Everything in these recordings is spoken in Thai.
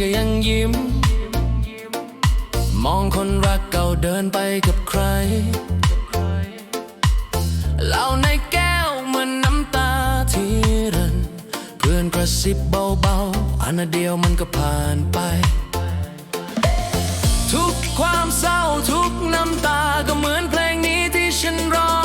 ก็ยังยิ้ม มองคนรักเก่าเดินไปกับใครเหล้าในแก้วเหมือนน้ำตาที่รัน เพื่อนกระซิบเบาๆ อันเดียวมันก็ผ่านไป ทุกความเศร้าทุกน้ำตาก็เหมือนเพลงนี้ที่ฉันร้อง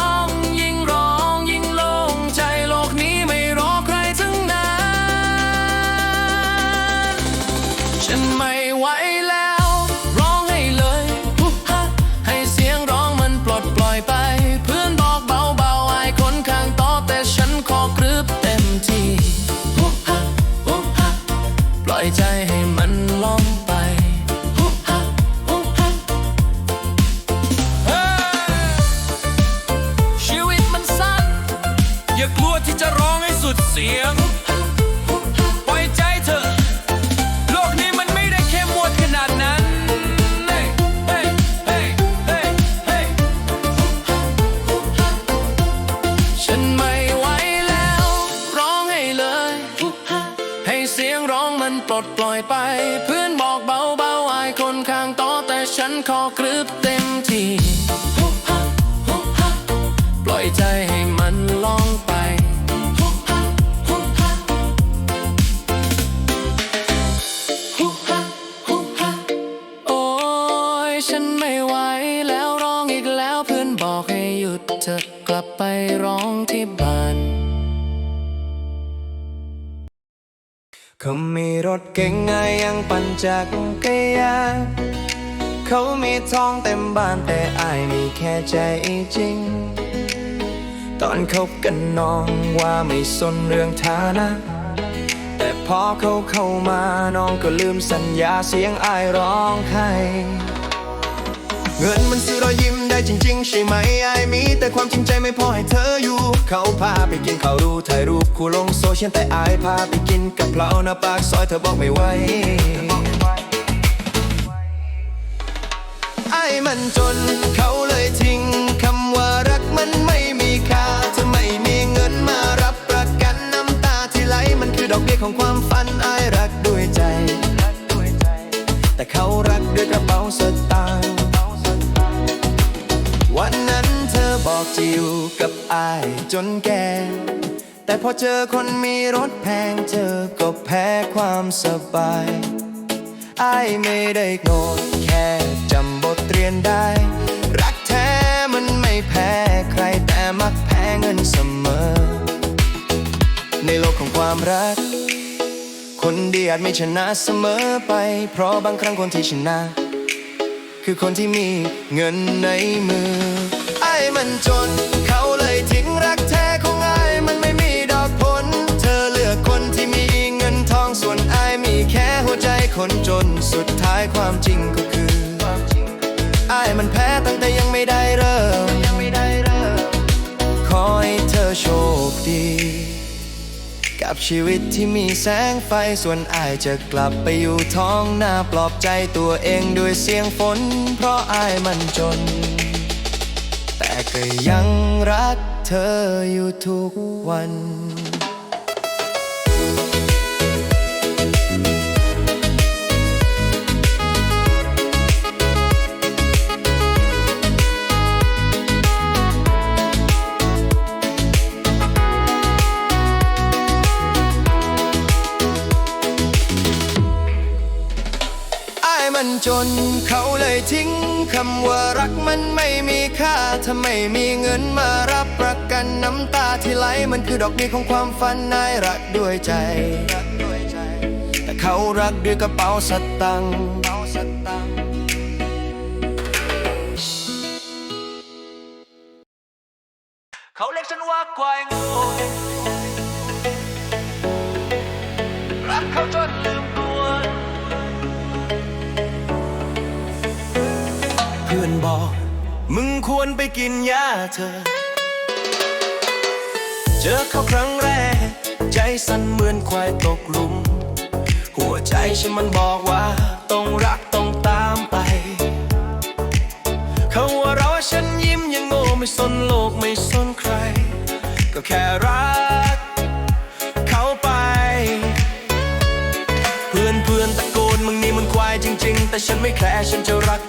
ไม่ไหวแล้วร้องอีกแล้วเพื่อนบอกให้หยุดเธอกลับไปร้องที่บ้านเขามีรถเก๋งไงยังปั่นจักรยานเขามีทองเต็มบ้านแต่อายมีแค่ใจจริง ตอนคบกันน้องว่าไม่สนเรื่องฐานะ แต่พอเขาเข้ามาน้องก็ลืมสัญญาเสียงอายร้องไห้ เงินมันซื้อรอยยิ้มได้จริง ๆ ใช่ไหมไอ้มี แต่ความจริงใจไม่พอให้เธออยู่ เขาพาไปกินเขารูถ่ายรูปคู่ลงโซเชียลแต่อายพาไปกินกับเพลาหน้าปากซอยเธอบอกไม่ไหวไอ้มันจนเขาเลยทิ้งคำว่ารักมันไม่มีค่าเธอไม่มีเงินมารับประกันน้ำตาที่ไหลมันคือดอกเบี้ยของความฝันไอ้รักด้วยใจ แต่เขารักด้วยกระเป๋าสต จะอยู่กับอายจนแก่ แต่พอเจอคนมีรถแพงเธอก็แพ้ความสบายอายไม่ได้โง่แค่จำบทเรียนได้ รักแท้มันไม่แพ้ใครแต่มักแพ้เงินเสมอ ในโลกของความรัก คนดีอาจไม่ชนะเสมอไป เพราะบางครั้งคนที่ชนะ คือคนที่มีเงินในมือ ไอ้มันจน เขาเลยทิ้งรักแท้ของไอ้มันไม่มีดอกผล เธอเลือกคนที่มีเงินทองส่วนไอ้มีแค่หัวใจคนจน สุดท้ายความจริงก็คือไอ้มันแพ้ตั้งแต่ยังไม่ได้เริ่มขอให้เธอโชคดี กับชีวิตที่มีแสงไฟส่วนอายจะกลับไปอยู่ท้องนาปลอบใจตัวเองด้วยเสียงฝน เพราะอายมันจน ก็ยังรักเธออยู่ทุกวัน จน เขาเลยทิ้งคำว่ารักมันไม่มีค่าถ้าไม่มีเงินมารับประกันน้ำตาที่ไหลมันคือดอกเบี้ยของความฝันนายรักด้วยใจ แต่เขารักด้วยกระเป๋าสตังค์ เธอ เจอเขาครั้งแรก ใจสั่นเหมือนควายตกหลุม หัวใจฉันมันบอกว่า ต้องรักต้องตามไป เขาว่าเราฉันยิ้มยังโง่ไม่สนโลกไม่สนใคร ก็แค่รัก เขาไป เพื่อนเพื่อนตะโกนมึงนี่มันควายจริง ๆ แต่ฉันไม่แคร์ฉันจะรัก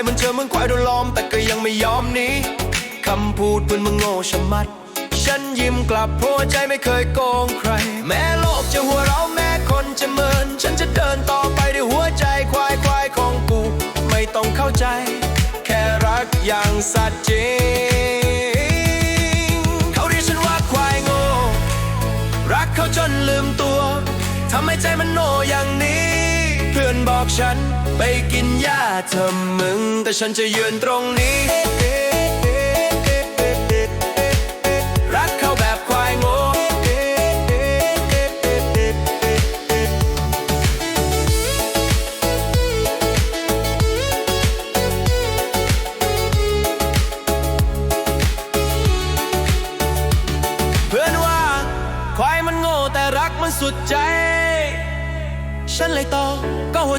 างๆแต่ใจมันเจอมึงควายโดนล้อม แต่ก็ยังไม่ยอมหนีคำพูดเพื่อนมึงโง่ชะมัด ฉันยิ้มกลับเพราะใจไม่เคยโกงใคร แม้โลกจะหัวเราะแม้คนจะเมิน ฉันจะเดินต่อไปด้วยหัวใจควายควายของกู ไม่ต้องเข้าใจ แค่รักอย่างสัตย์จริงเขาเรียกฉันว่าควายโง่รักเขาจนลืมตัวทำให้ใจมันโง่ยา อนบอกฉัน ไปกินยาเธอมึง แต่ฉันจะยืนตรงนี้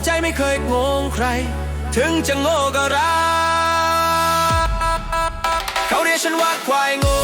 ใจไม่เคยงงใคร ถึงจะโง่ก็รักเขาเรียกฉันว่าควายโง่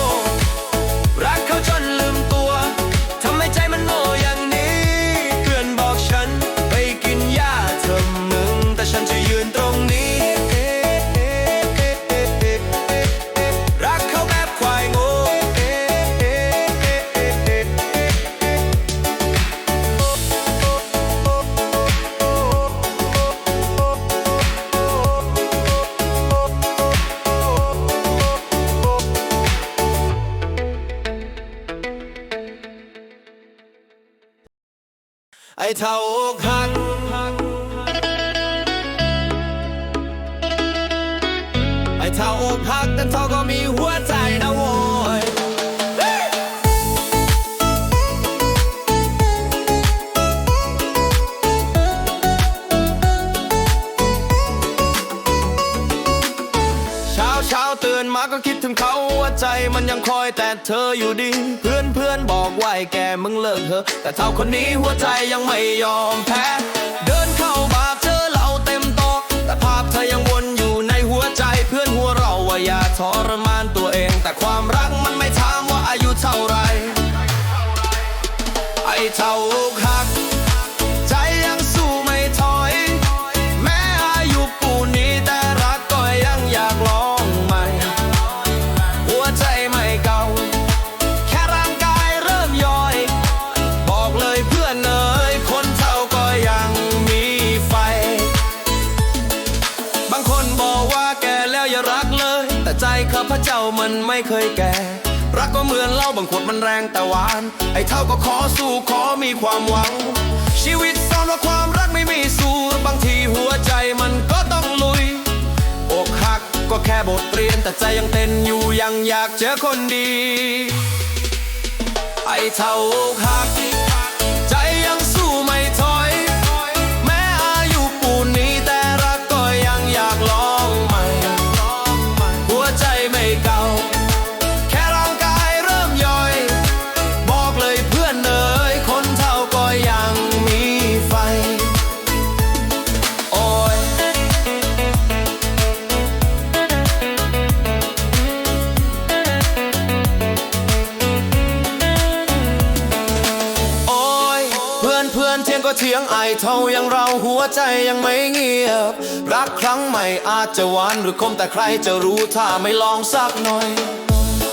ลิกเถอะแต่เท่าคนนี้หัวใจยังไม่ยอมแพ้ เดินเข้าบาร์เจอเหล้าเต็มโต๊ะแต่ภาพเธอยังวนอยู่ในหัวใจเพื่อนหัวเราว่าอย่าทรมานตัวเอง แต่ความรักมันไม่ถามว่าอายุเท่าไหรไอ้เท่าอกหั มันแรงแต่หวาน ไอ้เท่าก็ขอสู้ขอมีความหวัง ชีวิตสอนว่าความรักไม่มีสูตรบางทีหัวใจมันก็ต้องลุยอกหักก็แค่บทเรียนแต่ใจยังเต้นอยู่ยังอยากเจอคนดี ไอ้เท่าอกหัก อย่ายังเราหัวใจยังไม่เงียบ รักครั้งใหม่อาจจะหวานหรือคมแต่ใครจะรู้ถ้าไม่ลองสักหน่อย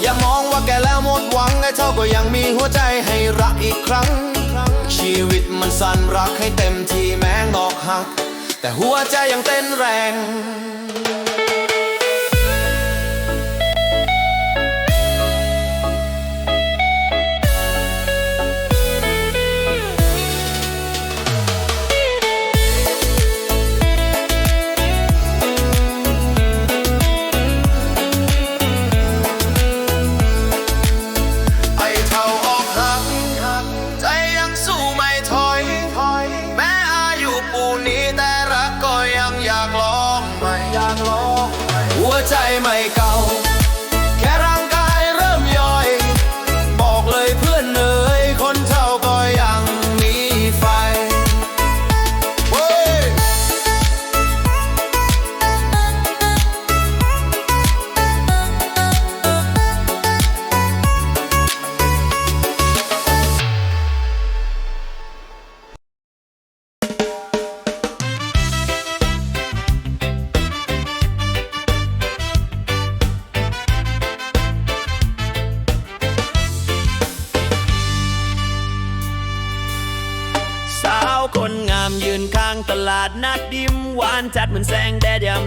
อย่ามองว่าแกแล้วหมดหวังไอ้เท่าก็ยังมีหัวใจให้รักอีกครั้ง ชีวิตมันสั้นรักให้เต็มที่แม้งอกหัก แต่หัวใจยังเต้นแรง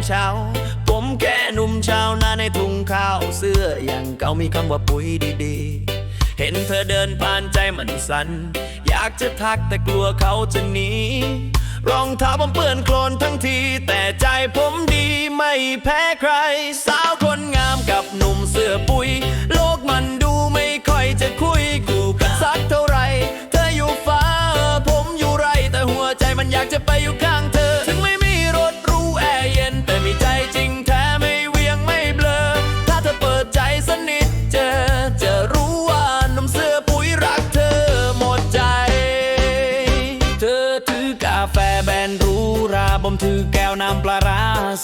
เช้า ผมแก่หนุ่มชาวนาในทุ่งข้าวเสื้ออย่างเก่ามีคำว่าปุ๋ยดีๆ เห็นเธอเดินผ่านใจมันสัน่นอยากจะทักแต่กลัวเขาจะหนีรองเท้าผมเปื้อนโคลนทั้งที แต่ใจผมดีไม่แพ้ใคร สาวคนงามกับหนุ่มเสื้อปุ๋ย โลกมันดูไม่ค่อยจะคุยกูกันสักเท่าไหรเธออยู่ฟ้าผมอยู่ไร แต่หัวใจมันอยากจะไปอยู่ข้างเธอ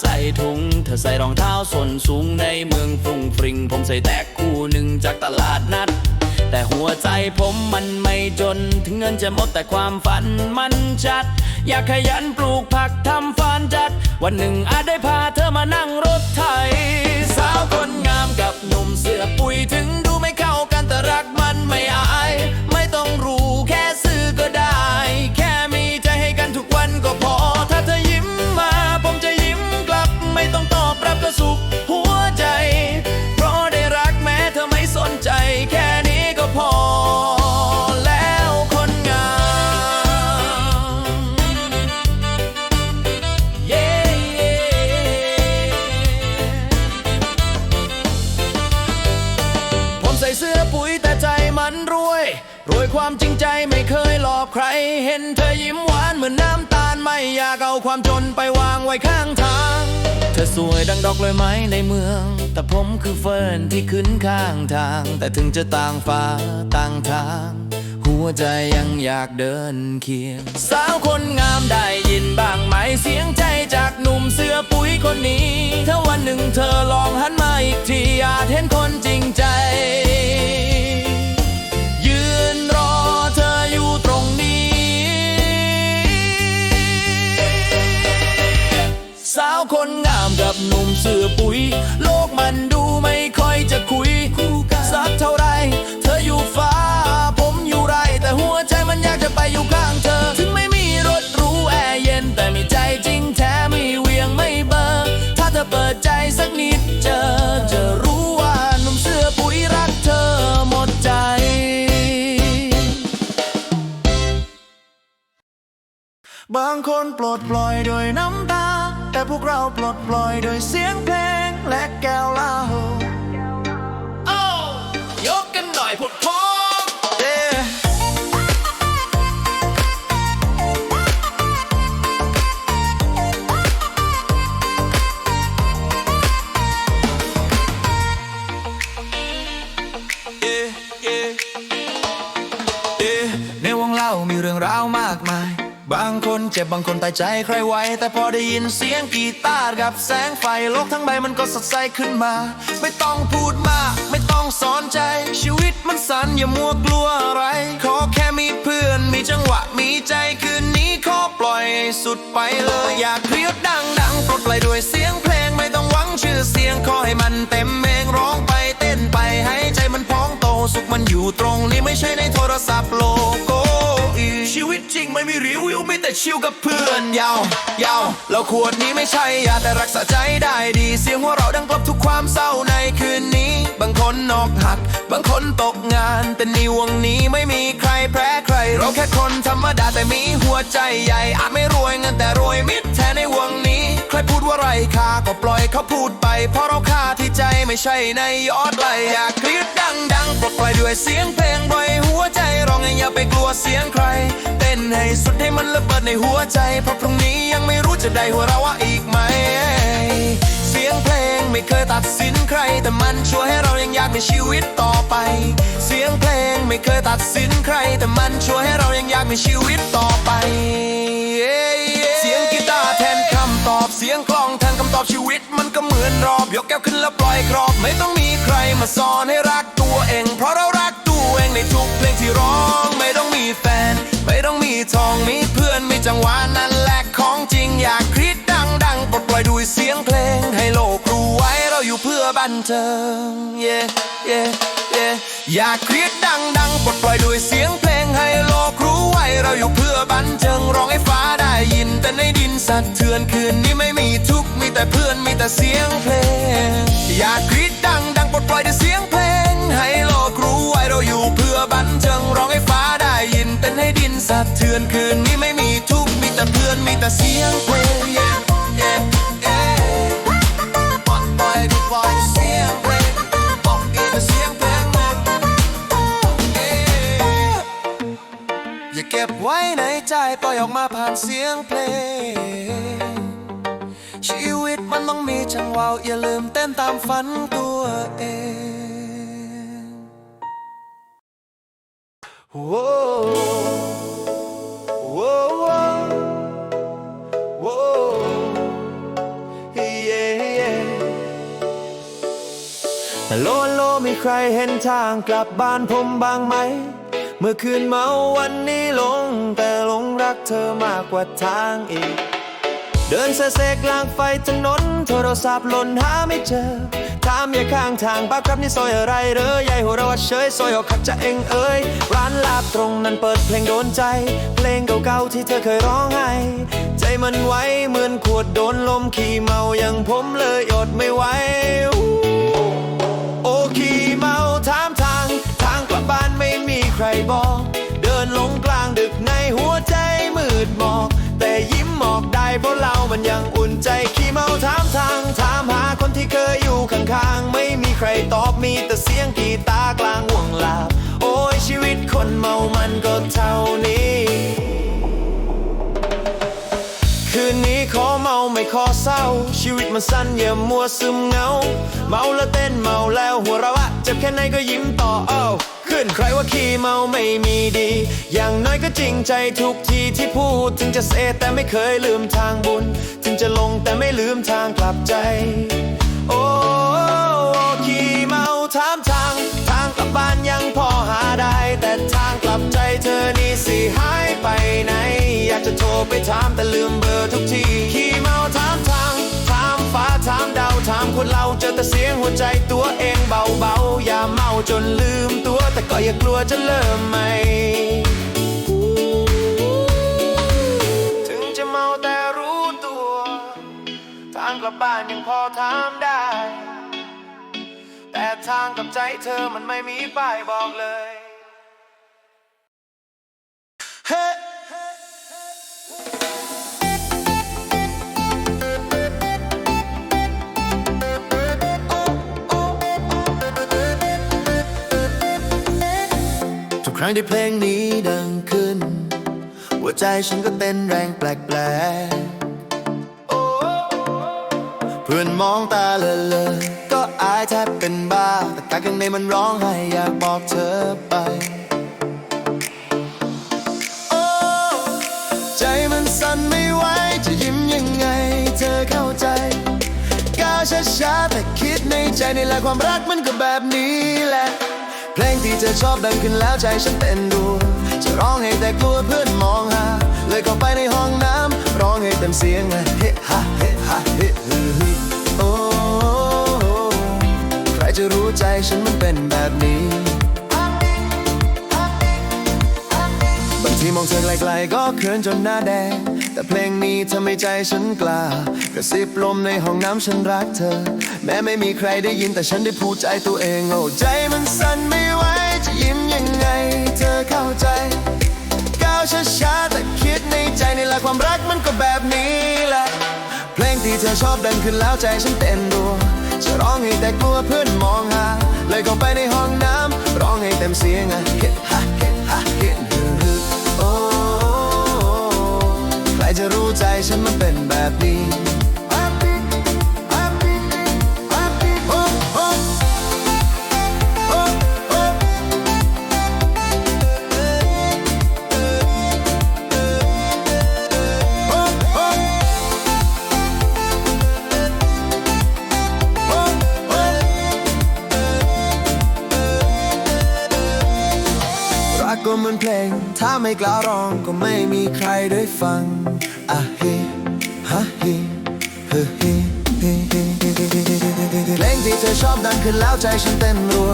ใส่ถุง เธอใส่รองเท้าส้นสูงในเมืองฟรุงฟริง ผมใส่แตกคู่หนึ่งจากตลาดนัด แต่หัวใจผมมันไม่จน ถึงเงินจะหมดแต่ความฝันมันชัด อยากขยันปลูกผักทำฟานจัด วันหนึ่งอาจได้พาเธอมานั่งรถไถสาวคนงามกับหนุ่มเสื้อปุ๋ยถึงดูไม่เข้ากันแต่รักมันไม่อาย ไม่ต้องรู้แค่ซื้อก็ได้ แค่มีใจให้กันทุกวันก็พอถ้าเธอ สุขหัวใจ เพราะได้รักแม้เธอไม่สนใจ แค่นี้ก็พอแล้วคนงาม เย้ผมใส่เสื้อปุ๋ยแต่ใจมันรวย รวยความจริงใจไม่เคยหลอกใคร เห็นเธอยิ้มหวานเหมือนน้ำตาลไม่อยากเอาความจนไปวางไว้ข้างทาง เธอสวยดังดอกเลยไม้ในเมือง แต่ผมคือเฟิร์นที่ขึ้นข้างทาง แต่ถึงจะต่างฟ้าต่างทาง หัวใจยังอยากเดินเคียง สาวคนงามได้ยินบ้างไหมเสียงใจจากหนุ่มเสื้อปุ๋ยคนนี้ ถ้าวันหนึ่งเธอลองหันมาอีกทีอาจเห็นคนจริงใจยืนรอเธออยู่ตรงนี้สาวคนงาม กับหนุ่มเสื้อปุ๋ย โลกมันดูไม่ค่อยจะคุยสักเท่าไร เธออยู่ฟ้า ผมอยู่ไร แต่หัวใจมันอยากจะไปอยู่ข้างเธอ ถึงไม่มีรถรู้แอร์เย็น แต่มีใจจริงแท้ไม่เวียงไม่เบอร์ ถ้าเธอเปิดใจสักนิดเจอจะรู้ว่าหนุ่มเสื้อปุ๋ยรักเธอหมดใจบางคนปลดปล่อยโดวยน้ำตา แต่พวกเราปลดปล่อยโดวยเสียงเพลงและแก้วเหล้าโอ้ยกกันหน่อยพวกพ้องเย้เอ๊ะเอ๊ะเอ๊ะในวงเล่ามีเรื่องราวมา บางคนเจ็บบางคนตายใจใครไว้ แต่พอได้ยินเสียงกีตาร์กับแสงไฟโลกทั้งใบมันก็สดใสขึ้นมา ไม่ต้องพูดมาก ไม่ต้องสอนใจ ชีวิตมันสั้นอย่ามัวกลัวอะไร ขอแค่มีเพื่อน มีจังหวะมีใจคืนนี้ขอยสุดไปเลย อยากเครียดดังดังปลดปล่อยด้วยเสียงเพลงไม่ต้องหวังชื่อเสียงขอให้มันเต็มเองร้องไปเต้นไปให้ใจมันพองโตสุขมันอยู่ตรงนี้ไม่ใช่ในโทรศัพท์โลโก้ชีวิต งไม่มีรีวิวมีแต่ชิลกับเพื่อนยาวยาวแล้วขวดนี้ไม่ใช่ยาแต่รักษาใจได้ดี เสียงหัวเราดังกลบทุกความเศร้าในคืนนี้ บางคนนอกหัก บางคนตกงาน แต่ในวงนี้ไม่มีใครแพ้ใคร เราแค่คนธรรมดาแต่มีหัวใจใหญ่อาจไม่รวยเงินแต่รวยมิตรแท้ในวงนี้ ใครพูดว่าไรค่าก็ปล่อยเขาพูดไป เพราะเราค่าที่ใจไม่ใช่ในยอดไลอยากกรีดดังดังๆปลดปล่อยด้วยเสียงเพลงปล่อยหัวใจ ร้องให้อย่าไปกลัวเสียงใคร เต้นให้สุดให้มันระเบิดในหัวใจ เพราะพรุ่งนี้ยังไม่รู้จะได้หัวเราะอีกไหม เสียงเพลงไม่เคยตัดสินใคร แต่มันช่วยให้เรายังอยากมีชีวิตต่อไป เสียงเพลงไม่เคยตัดสินใคร แต่มันช่วยให้เรายังอยากมีชีวิตต่อไป เสียงกีตาร์แทนคำตอบเสียงกลองแทนคำตอบชีวิต มันก็เหมือนรอบ ยกแก้วขึ้นแล้วปล่อยกรอบ ไม่ต้องมีใครมาสอนให้รักตัวเอง เพราะเรารัก ในทุกเพลงที่ร้อง ไม่ต้องมีแฟน ไม่ต้องมีทองมีเพื่อนมีจังหวะนั่นแหละของจริงอยากคริดดังดังปลดปล่อยด้วยเสียงเพลง ให้โลกรู้ไว้เราอยู่เพื่อบันเทิง yeah yeah yeah อยากคริดดังดังปลดปล่อยด้วยเสียงเพลงให้โลกรู้ไว้เราอยู่เพื่อบันเทิงร้องให้ฟ้าได้ยิน แต่ในดินสั่นเทือนคืนนี้ไม่มีทุกข์มีแต่เพื่อนมีแต่เสียงเพลง อยากกรีดดังดังปลดปล่อยด้วยเสียงเพลง ในดินสั่นเทือนคืนนี้ไม่มีทุกข์มีแต่เพื่อนมีแต่เสียงเพลง yeah yeah yeah ปลดปล่อยปล่อยเสียงเพลงบอกอีกแต่เสียงเพลงนะ yeah อย่าเก็บไว้ในใจปล่อยออกมาผ่านเสียงเพลง ชีวิตมันต้องมีจังหวะอย่าลืมเต้นตามฝันตัวเอง โว้โว้โว้เย้เย้ฮัลโลโลมีใครเห็นทางกลับบ้านผมบ้างไหม เมื่อคืนเมาวันนี้หลง แต่หลงรักเธอมากกว่าทางอีก เดินเสเสกลางไฟถนนโทรศัพท์หล่นหาไม่เจอ ถามย่าข้างทางป้าครับนี่ซอยอะไรเหรอใหญ่หัวเราะเฉยซอยออกขัดจะเองเอ้ยร้านลาบตรงนั้นเปิดเพลงโดนใจ เพลงเก่าๆที่เธอเคยร้องไห้ใจมันไว้เหมือนขวดโดนลมขี่เมาอย่างผมเลยอดไม่ไหวโอ้ขี่เมาถามทาง ทางกลับบ้านไม่มีใครบอก เดินลงกลางดึกในหัวใจมืดหมอก แต่ยิ้มหมอกได้เพราะเรามันยังอุ่นใจขี่เมาถามทาง ที่เคยอยู่ข้างๆ ไม่มีใครตอบมีแต่เสียงกีตาร์กลางวงลาบโอ้ยชีวิตคนเมามันก็เท่านี้ คืนนี้ขอเมาไม่ขอเศร้า ชีวิตมันสั้นอย่ามัวซึมเงา เมาแล้วเต้นเมาแล้วหัวเราะอะเจ็บแค่ไหนก็ยิ้มต่อเอ้าขึ้นใครว่าขี้เมาไม่มีดี อย่างน้อยก็จริงใจทุกทีที่พูด ถึงจะเสแต่ไม่เคยลืมทางบุญ ถึงจะลงแต่ไม่ลืมทางกลับใจ โอ้ขี้เมาถามทาง ทางกลับบ้านยังพอหาได้ แต่ทางกลับใจเธอนี่สิหายไปไหน อยากจะโทรไปถามแต่ลืมเบอร์ทุกทีขี้เมาถามทางถามฟ้าถามดาวถามคนเราเจอแต่เสียงหัวใจตัวเองเบาๆอย่าเมาจนลืมตัวแต่ก็อย่ากลัวจะเริ่มใหม่ กลับบ้านยังพอถามได้ แต่ทางกับใจเธอมันไม่มีป้ายบอกเลยเฮ้ทุกครั้งที่เพลงนี้ดังขึ้น หัวใจฉันก็เต้นแรงแปลกๆ เพื่อนมองตาเลอะเลอะก็อายแทบเป็นบ้า แต่กายข้างในมันร้องไห้อยากบอกเธอไปโอ้ใจมันสั่นไม่ไหวจะยิ้มยังไงเธอเข้าใจก้าวช้าๆแต่คิดในใจนี่แหละความรักมันก็แบบนี้แหละ เพลงที่เธอชอบดังขึ้นแล้วใจฉันเต้นรัวจะร้องให้แต่กลัวเพื่อนมองหาเลยเข้าไปในห้อง ฉันมันเป็นแบบนี้ บางทีมองเธอไกลๆก็เขินจนหน้าแดง แต่เพลงนี้ทำให้ใจฉันกล้ากระซิบลมในห้องน้ำฉันรักเธอ แม้ไม่มีใครได้ยินแต่ฉันได้พูดใจตัวเองโอ้ใจมันสั่นไม่ไหวจะยิ้มยังไง เธอเข้าใจก้าวช้าๆแต่คิดในใจนี่แหละความรักมันก็แบบนี้แหละเพลงที่เธอชอบดังขึ้นแล้วใจฉันเต้นรัวจะร้องให้แต่กลัวเพื่อนมองหา เลยเข้าไปในห้องน้ำร้องให้เต็มเสียงอะเก็ดฮะเก็ดฮะเก็ดฮือฮือโอ้ใครจะรู้ใจฉันมันเป็นแบบนี้ กล้าร้องก็ไม่มีใครได้ฟังอะเฮฮะเฮเฮเฮเพลงที่เธอชอบดังขึ้นแล้วใจฉันเต้นรัว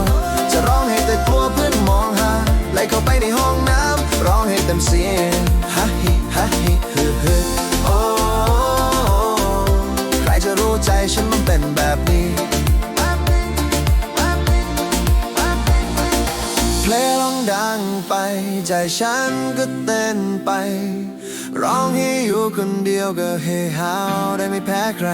จะร้องให้แต่กลัวเพื่อนมองหาไหลเข้าไปในห้องน้ำร้องให้เต็มเสียงฮะเฮฮะเฮเฮเฮโอ้ใครจะรู้ใจฉันมันเป็นแบบนี้ ลงร้องดังไป ใจฉันก็เต้นไป ร้องให้อยู่คนเดียวก็เฮฮาได้ไม่แพ้ใคร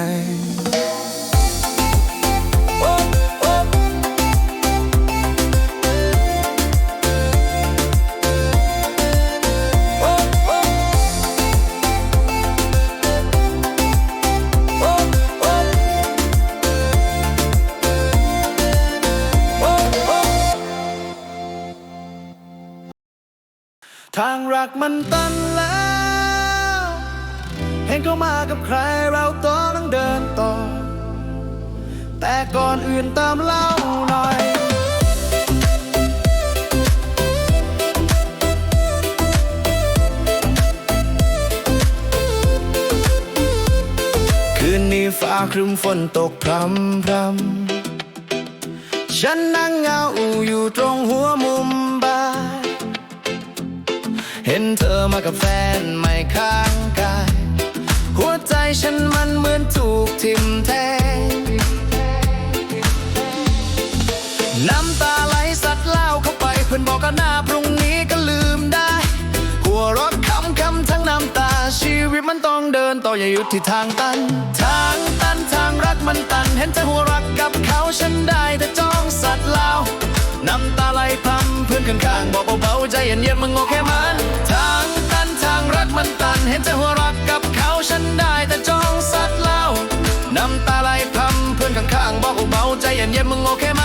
ทางรักมันตันแล้ว เห็นเขามากับใครเราต้องเดินต่อ แต่ก่อนอื่นตามเล่าหน่อยคืนนี้ฟ้าครึ้มฝนตกพรำพรำฉันนั่งเงาอยู่ตรงหัวมุม เธอมากับแฟนไม่ข้างกาย หัวใจฉันมันเหมือนถูกทิ่มแทง น้ำตาไหลสัดเล่าเข้าไป เพื่อนบอกกันหน้าพรุ่งนี้ก็ลืมได้ หัวรถคำคำทั้งน้ำตา ชีวิตมันต้องเดินต่ออย่าหยุดที่ทางตัน ทางตันทางรักมันตัน เห็นเธอหัวรักกับเขาฉันได้แต่จ้องสัตว์เล่า น้ำตาไหลพรำเพื่อนข้างๆบอกเบาๆใจเย็นๆมึงโอเคมันทางตันทางรักมันตัน เห็นเธอหัวรักกับเขาฉันได้แต่จ้องสัตว์เล่าน้ำตาไหลพรำเพื่อนข้างๆบอกเบาๆใจเย็นๆมึงโอเคไหม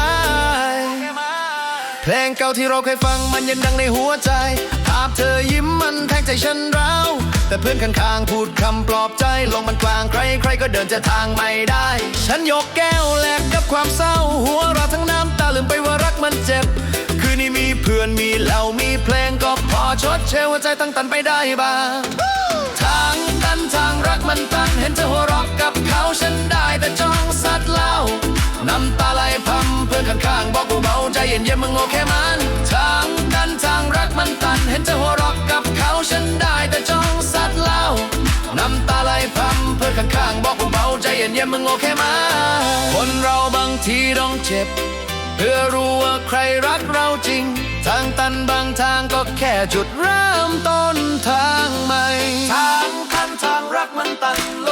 เพลงเก่าที่เราเคยฟังมันยังดังในหัวใจภาพเธอยิ้มมันแทงใจฉันร้าว แต่เพื่อนข้างๆพูดคำปลอบใจลงมันกลางใครใครก็เดินจะทางไม่ได้ ฉันยกแก้วแลกกับความเศร้า หัวเราทั้งน้ำตาลืมไปว่ารักมันเจ็บ คืนนี้มีเพื่อนมีเหล้ามีเพลงก็พอชดเชยหัวใจตั้งตันไปได้บ้างทางตันทางรักมันตันเห็นเธอหัวเราะกับเขาฉันได้แต่จ้องสัตว์เล่าน้ำตาไหลพรำเพื่อนข้างๆบอกเบาใจเย็นๆมึงโอเคมันทางตันทางรักมันตันเห็นเธอหัวเราะกับเขาฉันได้แต่จ้องสัตว์ อข้างๆ บอกเบาใจเย็นๆมึงโอเคไหมคนเราบางทีต้องเจ็บ เพื่อรู้ว่าใครรักเราจริง ทางตันบางทางก็แค่จุดเริ่มต้นทางใหม่ ทางตันทางรักมันตันโล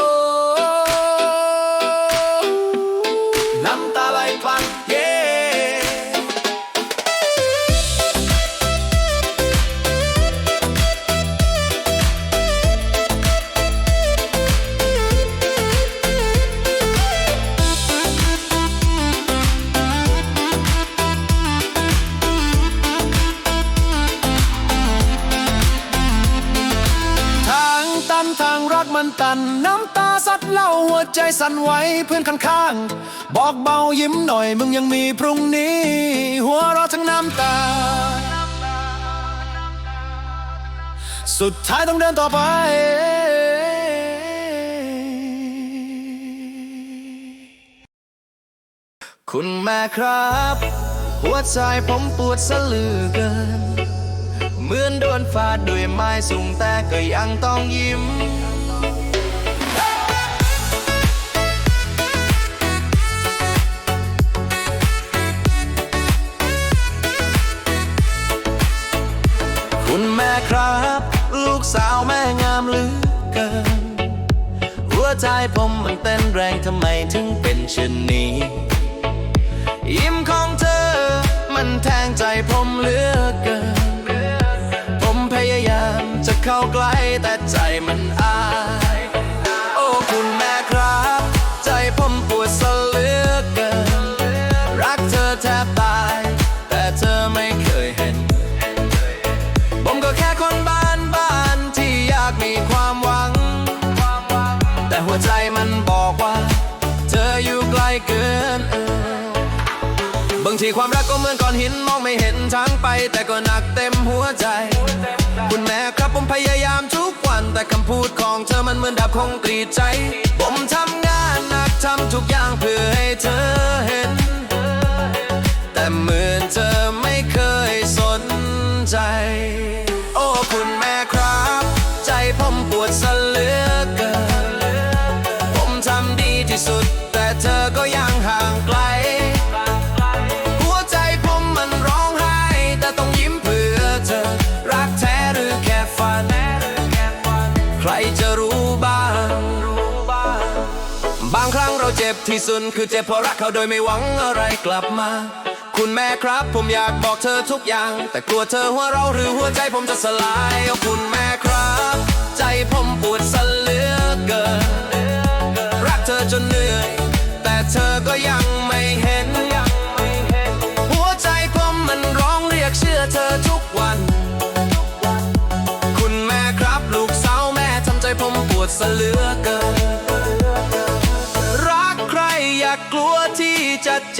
ยิ้มหน่อยมึงยังมีพรุ่งนี้ หัวเราะทั้งน้ำตา สุดท้ายต้องเดินต่อไปคุณแม่ครับ หัวใจผมปวดสะลือเกิน เหมือนโดนฟาดด้วยไม้สูงแต่ก็ยังต้องยิ้ม ที่ความรักก็เหมือนก้อนหินมองไม่เห็นทางไป แต่ก็หนักเต็มหัวใจ คุณแม่ครับผมพยายามทุกวัน แต่คำพูดของเธอมันเหมือนดาบคงกรีดใจ ผมทำงานหนักทำทุกอย่างเพื่อให้เธอเห็น แต่เหมือนเธอไม่เคยสนใจ ที่สุดคือเจ็บเพราะรักเขาโดยไม่หวังอะไรกลับมา คุณแม่ครับผมอยากบอกเธอทุกอย่าง แต่กลัวเธอหัวเราะหรือหัวใจผมจะสลายคุณแม่ครับ ใจผมปวดสเลือเกินรักเธอจนเหนื่อย แต่เธอก็ยัง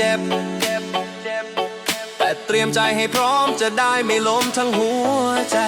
เจ็บ แต่เตรียมใจให้พร้อมจะได้ไม่ล้มทั้งหัวใจ